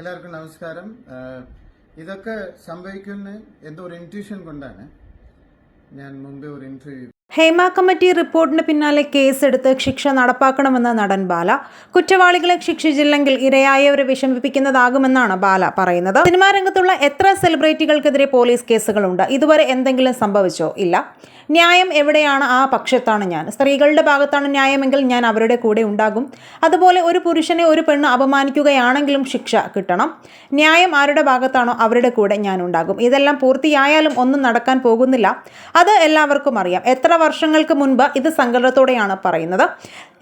എല്ലാവർക്കും നമസ്കാരം. ഇതൊക്കെ സംഭവിക്കുന്ന എന്തോ ഒരു ഇന്റ്യൂഷൻ കൊണ്ടാണ് ഞാൻ മുമ്പേ ഒരു ഇന്റർവ്യൂ ഹേമ കമ്മിറ്റി റിപ്പോർട്ടിന് പിന്നാലെ കേസെടുത്ത് ശിക്ഷ നടപ്പാക്കണമെന്ന് നടൻ ബാല. കുറ്റവാളികളെ ശിക്ഷിച്ചില്ലെങ്കിൽ ഇരയായവരെ വിഷമിപ്പിക്കുന്നതാകുമെന്നാണ് ബാല പറയുന്നത്. സിനിമാ രംഗത്തുള്ള എത്ര സെലിബ്രിറ്റികൾക്കെതിരെ പോലീസ് കേസുകളുണ്ട്? ഇതുവരെ എന്തെങ്കിലും സംഭവിച്ചോ? ഇല്ല. ന്യായം എവിടെയാണ്? ആ പക്ഷത്താണ് ഞാൻ. സ്ത്രീകളുടെ ഭാഗത്താണ് ന്യായമെങ്കിൽ ഞാൻ അവരുടെ കൂടെ ഉണ്ടാകും. അതുപോലെ ഒരു പുരുഷനെ ഒരു പെണ്ണ് അപമാനിക്കുകയാണെങ്കിലും ശിക്ഷ കിട്ടണം. ന്യായം ആരുടെ ഭാഗത്താണോ അവരുടെ കൂടെ ഞാൻ ഉണ്ടാകും. ഇതെല്ലാം പൂർത്തിയായാലും ഒന്നും നടക്കാൻ പോകുന്നില്ല. അത് എല്ലാവർക്കും അറിയാം. എത്ര വർഷങ്ങൾക്ക് മുൻപ് ഇത് സങ്കടത്തോടെയാണ് പറയുന്നത്.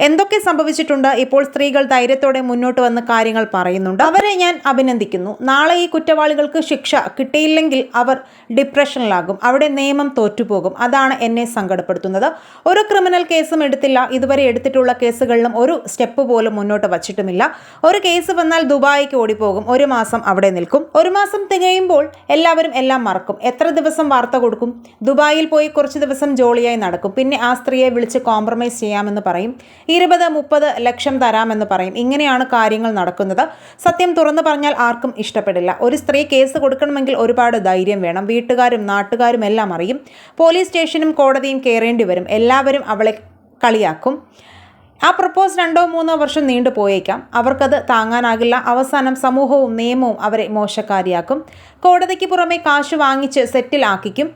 എന്തൊക്കെ സംഭവിച്ചിട്ടുണ്ട്? ഇപ്പോൾ സ്ത്രീകൾ ധൈര്യത്തോടെ മുന്നോട്ട് വന്ന് കാര്യങ്ങൾ പറയുന്നുണ്ട്. അവരെ ഞാൻ അഭിനന്ദിക്കുന്നു. നാളെ ഈ കുറ്റവാളികൾക്ക് ശിക്ഷ കിട്ടിയില്ലെങ്കിൽ അവർ ഡിപ്രഷനിലാകും. അവിടെ നിയമം തോറ്റുപോകും. അതാണ് എന്നെ സങ്കടപ്പെടുത്തുന്നത്. ഒരു ക്രിമിനൽ കേസും എടുത്തില്ല. ഇതുവരെ എടുത്തിട്ടുള്ള കേസുകളിലും ഒരു സ്റ്റെപ്പ് പോലും മുന്നോട്ട് വച്ചിട്ടുമില്ല. ഒരു കേസ് വന്നാൽ ദുബായിക്ക് ഓടിപ്പോകും. ഒരു മാസം അവിടെ നിൽക്കും. ഒരു മാസം തികയുമ്പോൾ എല്ലാവരും എല്ലാം മറക്കും. എത്ര ദിവസം വാർത്ത കൊടുക്കും? ദുബായിൽ പോയി കുറച്ച് ദിവസം ജോളിയായി നടക്കും. പിന്നെ ആ സ്ത്രീയെ വിളിച്ച് കോംപ്രമൈസ് ചെയ്യാമെന്ന് പറയും. ഇരുപത് മുപ്പത് ലക്ഷം തരാമെന്ന് പറയും. ഇങ്ങനെയാണ് കാര്യങ്ങൾ നടക്കുന്നത്. സത്യം തുറന്നു പറഞ്ഞാൽ ആർക്കും ഇഷ്ടപ്പെടില്ല. ഒരു സ്ത്രീ കേസ് കൊടുക്കണമെങ്കിൽ ഒരുപാട് ധൈര്യം വേണം. വീട്ടുകാരും നാട്ടുകാരും എല്ലാം അറിയും. പോലീസ് സ്റ്റേഷനും കോടതിയും കയറേണ്ടി വരും. എല്ലാവരും അവളെ കളിയാക്കും. ആ പ്രപ്പോസ് രണ്ടോ മൂന്നോ വർഷം നീണ്ടു പോയേക്കാം. അവർക്കത് താങ്ങാനാകില്ല. അവസാനം സമൂഹവും നിയമവും അവരെ മോശക്കാരിയാക്കും. കോടതിക്ക് പുറമെ കാശ് വാങ്ങിച്ച് സെറ്റിലാക്കിക്കും.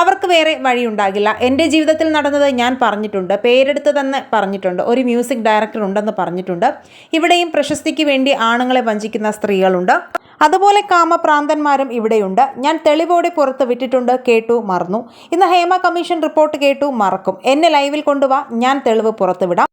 അവർക്ക് വേറെ വഴിയുണ്ടാകില്ല. എന്റെ ജീവിതത്തിൽ നടന്നത് ഞാൻ പറഞ്ഞിട്ടുണ്ട്. പേരെടുത്ത് തന്നെ പറഞ്ഞിട്ടുണ്ട്. ഒരു മ്യൂസിക് ഡയറക്ടർ ഉണ്ടെന്ന് പറഞ്ഞിട്ടുണ്ട്. ഇവിടെയും പ്രശസ്തിക്ക് വേണ്ടി ആണുങ്ങളെ വഞ്ചിക്കുന്ന സ്ത്രീകളുണ്ട്. അതുപോലെ കാമപ്രാന്തന്മാരും ഇവിടെയുണ്ട്. ഞാൻ തെളിവോടെ പുറത്ത് വിട്ടിട്ടുണ്ട്. കേട്ടു മറന്നു. ഇന്ന് ഹേമ കമ്മീഷൻ റിപ്പോർട്ട് കേട്ടു മറക്കും. എന്നെ ലൈവിൽ കൊണ്ടുവാ. ഞാൻ തെളിവ് പുറത്തുവിടാം.